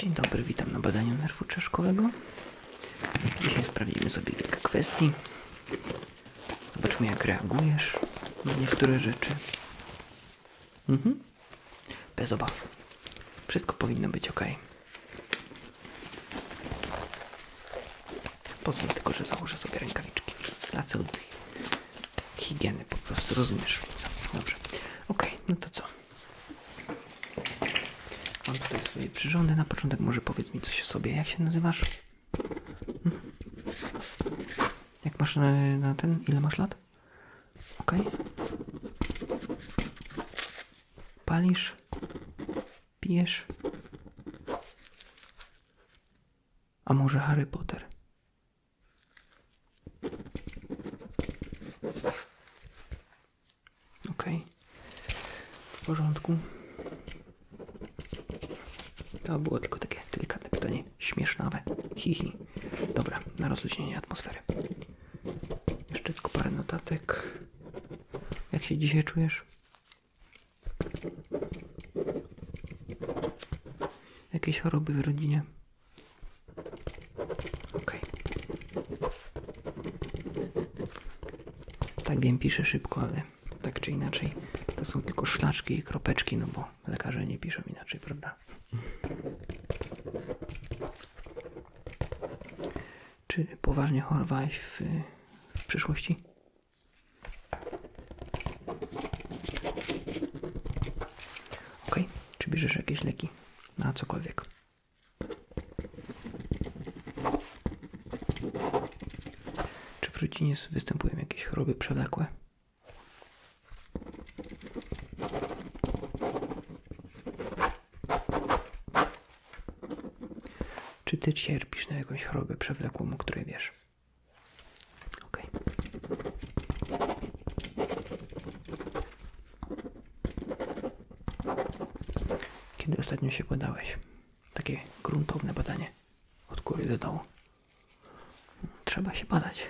Dzień dobry, witam na badaniu nerwu czaszkowego. Dzisiaj sprawdzimy sobie kilka kwestii. Zobaczmy, jak reagujesz na niektóre rzeczy. Mhm. Bez obaw. Wszystko powinno być ok. Pozwól tylko, że założę sobie rękawiczki. Dla celów higieny po prostu, rozumiesz? Dobrze. Okej, no to co? Mam tutaj swoje przyrządy. Na początek może powiedz mi coś o sobie. Jak się nazywasz? Mhm. Jak masz na, na ten? Ile masz lat? Okej. Palisz? Pijesz? A może Harry Potter? Okej. W porządku. To było tylko takie delikatne pytanie. Śmiesznawe. Hihi. Dobra, na rozluźnienie atmosfery. Jeszcze tylko parę notatek. Jak się dzisiaj czujesz? Jakieś choroby w rodzinie? Okej. Tak wiem, piszę szybko, ale tak czy inaczej to są tylko szlaczki i kropeczki, no bo lekarze nie piszą inaczej, prawda? Czy poważnie chorowałeś w, w przyszłości? Okej. Czy bierzesz jakieś leki na cokolwiek? Czy w rodzinie występują jakieś choroby przewlekłe? Ty cierpisz na jakąś chorobę przewlekłą, o której wiesz? Kiedy ostatnio się badałeś? Takie gruntowne badanie. Od góry do dołu. Trzeba się badać.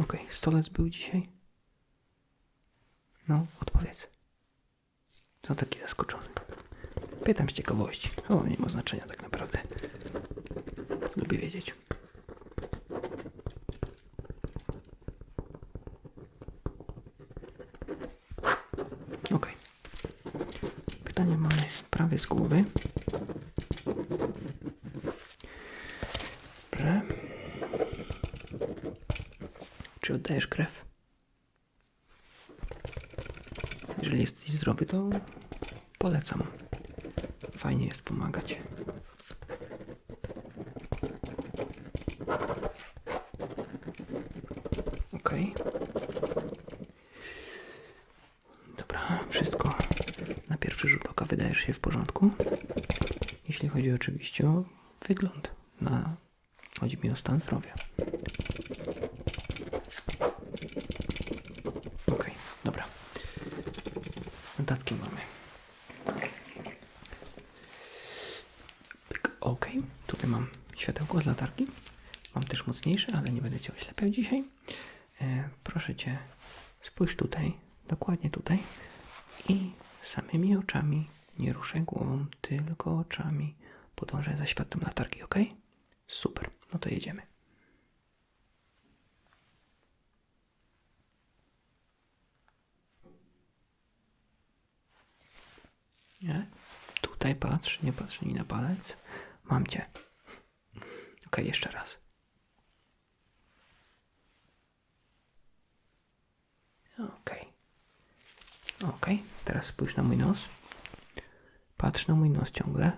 Okej, stolec był dzisiaj? No, odpowiedz. Co taki zaskoczony? Pytam z ciekawości. O, nie ma znaczenia tak naprawdę. Lubię wiedzieć. Okej. Pytanie mamy prawie z głowy. Czy oddajesz krew? Jeżeli jesteś zdrowy, to polecam. Fajnie jest pomagać. Ok. Dobra, wszystko na pierwszy rzut oka wydajesz się w porządku. Jeśli chodzi oczywiście o wygląd. Na, chodzi mi o stan zdrowia. Okej, dobra. Notatki mamy. Pyk, Okej, tutaj mam światełko od latarki. Mam też mocniejsze, ale nie będę cię oślepiał dzisiaj. E, proszę cię, spójrz tutaj, dokładnie tutaj i samymi oczami, nie ruszaj głową, tylko oczami podążaj za światłem latarki, ok? Super, no to jedziemy. Nie? Tutaj patrz, nie patrz mi na palec. Mam cię. Ok, jeszcze raz. Ok. Ok, teraz spójrz na mój nos. Patrz na mój nos ciągle.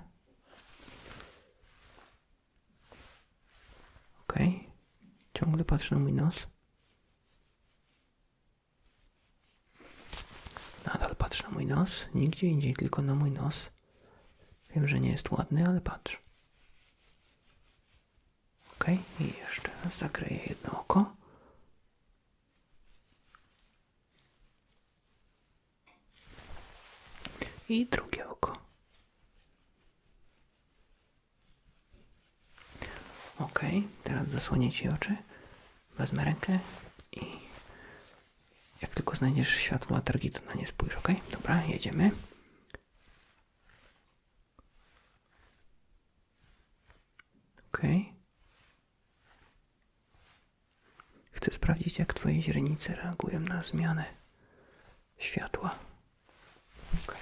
Ok. Ciągle patrz na mój nos. Nadal patrz na mój nos. Nigdzie indziej, tylko na mój nos. Wiem, że nie jest ładny, ale patrz. Ok, i jeszcze raz zakryję jedno oko. I drugie oko. Ok, teraz zasłonię ci oczy. Wezmę rękę i jak tylko znajdziesz światło latarki, to na nie spójrz, ok? Dobra, jedziemy. Ok. Chcę sprawdzić, jak twoje źrenice reagują na zmianę światła. Ok.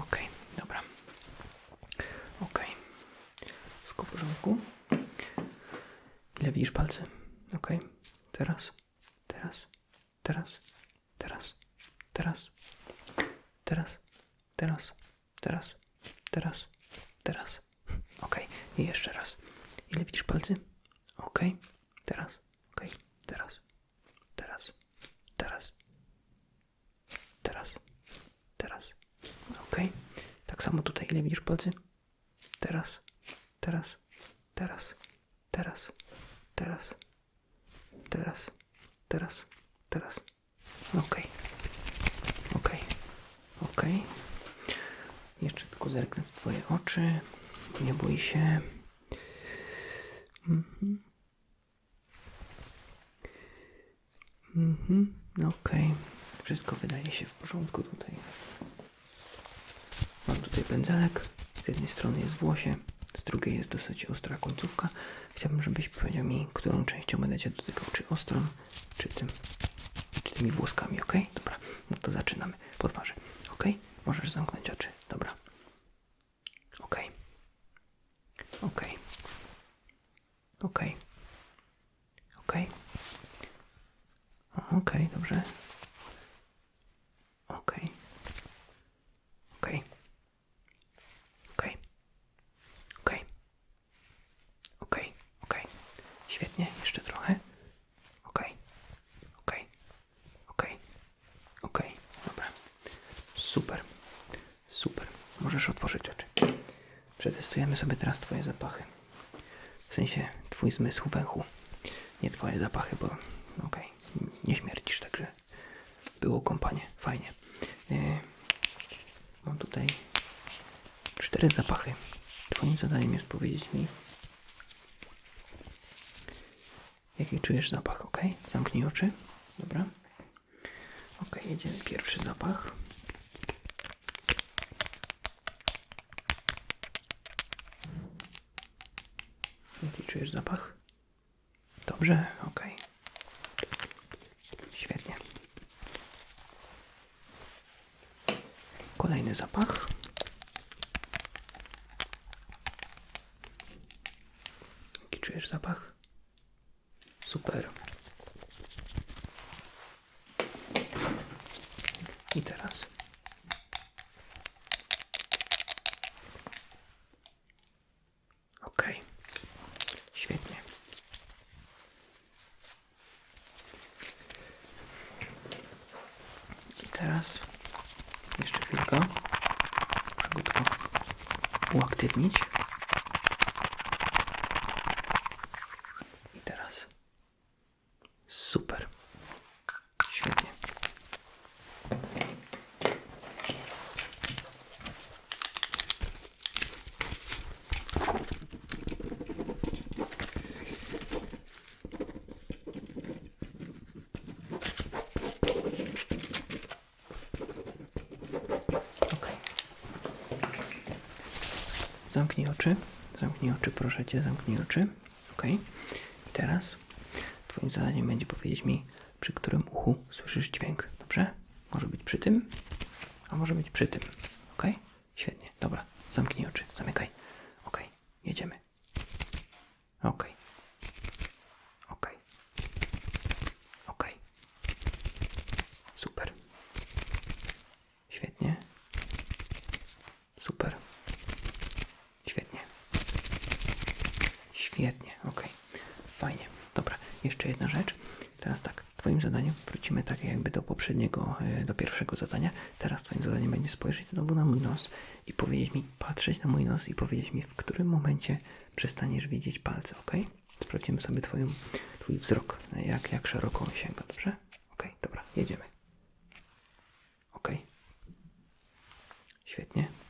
Ok, dobra. Ok. Wszystko w porządku. Ile widzisz palcy? Ok. Teraz, teraz, teraz, teraz, teraz, teraz, teraz, teraz, teraz, teraz. I jeszcze raz. Ile widzisz palcy? Ok. Teraz, ok. Teraz, teraz, teraz, teraz, teraz. Ok. Tak samo tutaj. Ile widzisz palcy? Teraz, teraz, teraz, teraz, teraz, teraz, teraz, teraz. Ok. Ok. Ok. Jeszcze tylko zerknę w Twoje oczy. Nie bój się. Mhm. Mhm. Ok. Wszystko wydaje się w porządku tutaj. Mam tutaj pędzelek. Z jednej strony jest włosie, z drugiej jest dosyć ostra końcówka. Chciałbym, żebyś powiedział mi, którą częścią będę cię dotykał, czy ostrą, czy tym, czy tymi włoskami, ok? Dobra, no to zaczynamy. Po twarzy, ok? Możesz zamknąć oczy, dobra. Ok. Okej. Okej. Okej. Okej, dobrze. Przetestujemy sobie teraz Twoje zapachy. W sensie Twój zmysł węchu. Nie Twoje zapachy, bo okej. Nie śmierdzisz, także było kąpanie. Fajnie. Yy, mam tutaj cztery zapachy. Twoim zadaniem jest powiedzieć mi, jaki czujesz zapach, ok? Zamknij oczy. Dobra. Ok, jedziemy. Pierwszy zapach. Jaki czujesz zapach? Dobrze, ok. Świetnie. Kolejny zapach. Jaki czujesz zapach? Super. I teraz. Ok. Świetnie. I teraz jeszcze chwilkę. Muszę go tylko I teraz. Super. Świetnie. Ok. Zamknij oczy. Zamknij oczy, proszę cię, zamknij oczy. Ok. I teraz Twoim zadaniem będzie powiedzieć mi, przy którym uchu słyszysz dźwięk. Dobrze? Może być przy tym, a może być przy tym. Ok? Świetnie. Dobra. Zamknij oczy. Zamykaj. Ok. Jedziemy. Ok. Ok. Super. Świetnie. Super. Świetnie. Świetnie, ok. Fajnie. Dobra, jeszcze jedna rzecz. Teraz tak, Zadaniem wrócimy tak jakby do poprzedniego, e, do pierwszego zadania. Teraz Twoim zadaniem będzie spojrzeć znowu na mój nos i powiedzieć mi, patrzeć na mój nos i powiedzieć mi, w którym momencie przestaniesz widzieć palce, ok? Sprawdzimy sobie twoją, Twój wzrok, jak, jak szeroko on sięga, dobrze? Ok, dobra, jedziemy. Ok. Świetnie.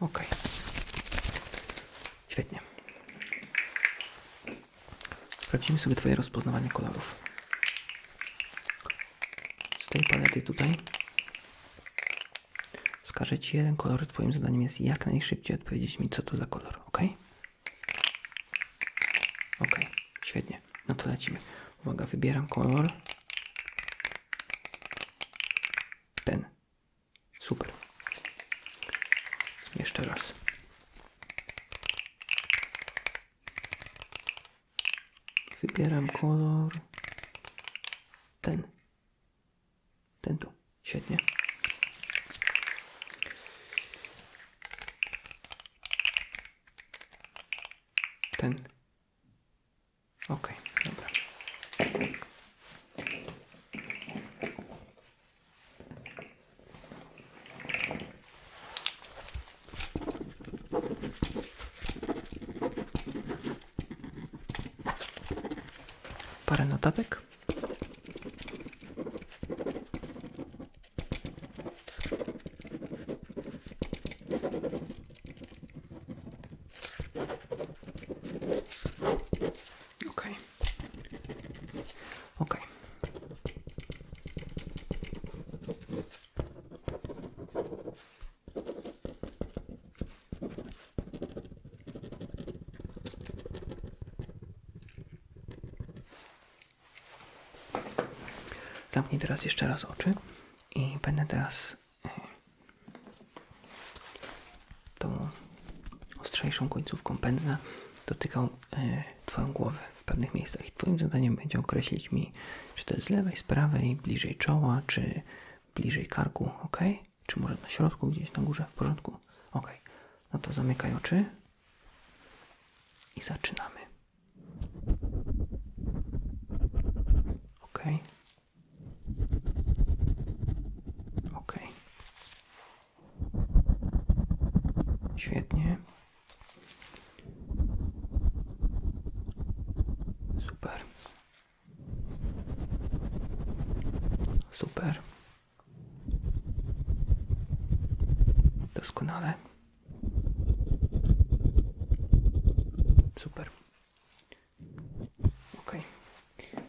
Ok. Świetnie. Sprawdzimy sobie Twoje rozpoznawanie kolorów. Z tej palety tutaj wskażę Ci jeden kolor. Twoim zadaniem jest jak najszybciej odpowiedzieć mi, co to za kolor, ok? Ok, świetnie. No to lecimy. Uwaga, wybieram kolor. Ten. Super. Jeszcze raz. Wybieram kolor. Ten. Ten tu. Świetnie. Ten. Okej, dobra. Parę notatek. Okej. Okej. Zamknij teraz jeszcze raz oczy i będę teraz e, tą ostrzejszą końcówką pędzla dotykał e, Twoją głowę w pewnych miejscach. I Twoim zadaniem będzie określić mi, czy to jest z lewej, z prawej, bliżej czoła, czy bliżej karku, ok? Czy może na środku, gdzieś na górze, w porządku? Ok. No to zamykaj oczy i zaczynamy. Ok. Ok. Świetnie. Super. Super. Doskonale. Super. Ok.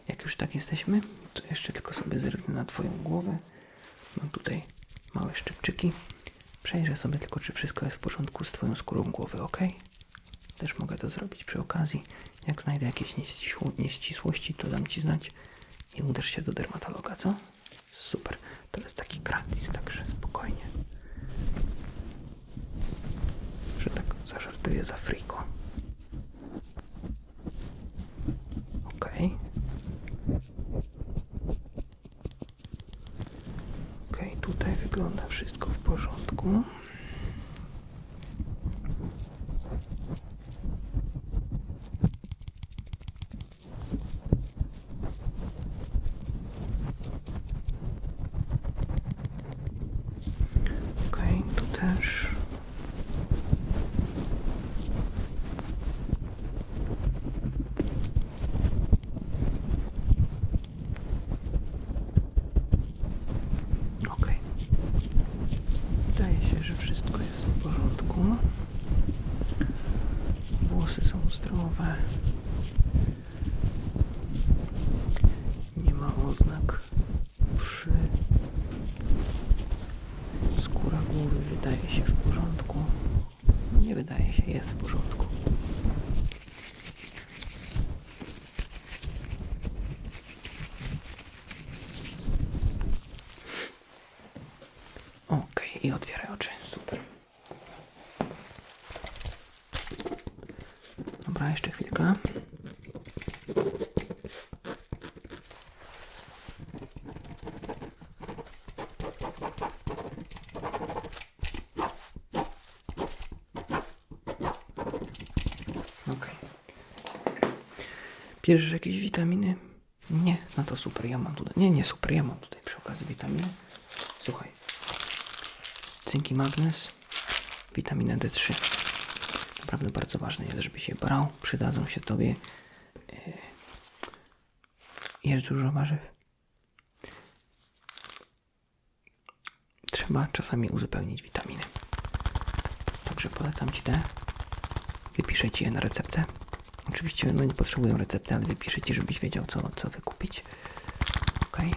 Jak już tak jesteśmy, to jeszcze tylko sobie zerknę na Twoją głowę. Mam tutaj małe szczypczyki. Przejrzę sobie tylko, czy wszystko jest w porządku z Twoją skórą głowy, ok? Też mogę to zrobić przy okazji. Jak znajdę jakieś nieścisło- nieścisłości, to dam Ci znać i uderz się do dermatologa, co? Super. To jest taki gratis, także spokojnie. Że tak zażartuję za friko. Okej. Okej, tutaj wygląda wszystko w porządku. Okej, tu też. Okej. Wydaje się, że wszystko jest w porządku. Włosy są zdrowe. Nie ma oznak wszy. Głowy wydaje się w porządku. Nie wydaje się, jest w porządku. Okej, i otwieraj oczy. Super. Dobra, jeszcze chwilkę. Okej. Bierzesz jakieś witaminy? Nie, no to super, ja mam tutaj. Nie, nie super, ja mam tutaj przy okazji witaminy. Słuchaj. Cynk i magnez, witamina D3. Naprawdę bardzo ważne jest, żebyś je brał. Przydadzą się tobie. Yy, Jesz dużo warzyw. Trzeba czasami uzupełnić witaminy. Także polecam Ci te. Wypiszę Ci je na receptę. Oczywiście no nie potrzebują recepty, ale wypiszę Ci, żebyś wiedział co, co wykupić. Okej,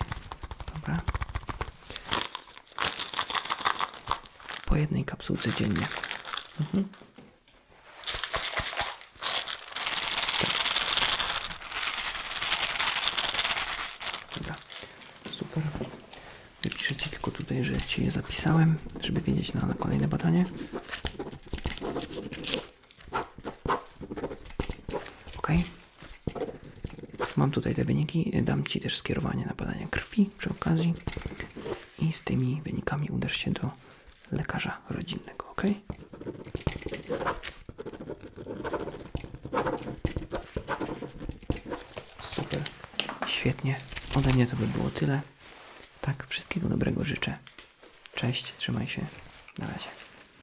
dobra. Po jednej kapsułce dziennie. Mhm. Wypiszę Ci tylko tutaj, że Ci je zapisałem, żeby wiedzieć na, na kolejne badanie. Ok. Mam tutaj te wyniki. Dam Ci też skierowanie na badania krwi przy okazji. I z tymi wynikami udasz się do lekarza rodzinnego, ok? Super. Świetnie. Ode mnie to by było tyle. Tak, wszystkiego dobrego życzę. Cześć, trzymaj się. Na razie.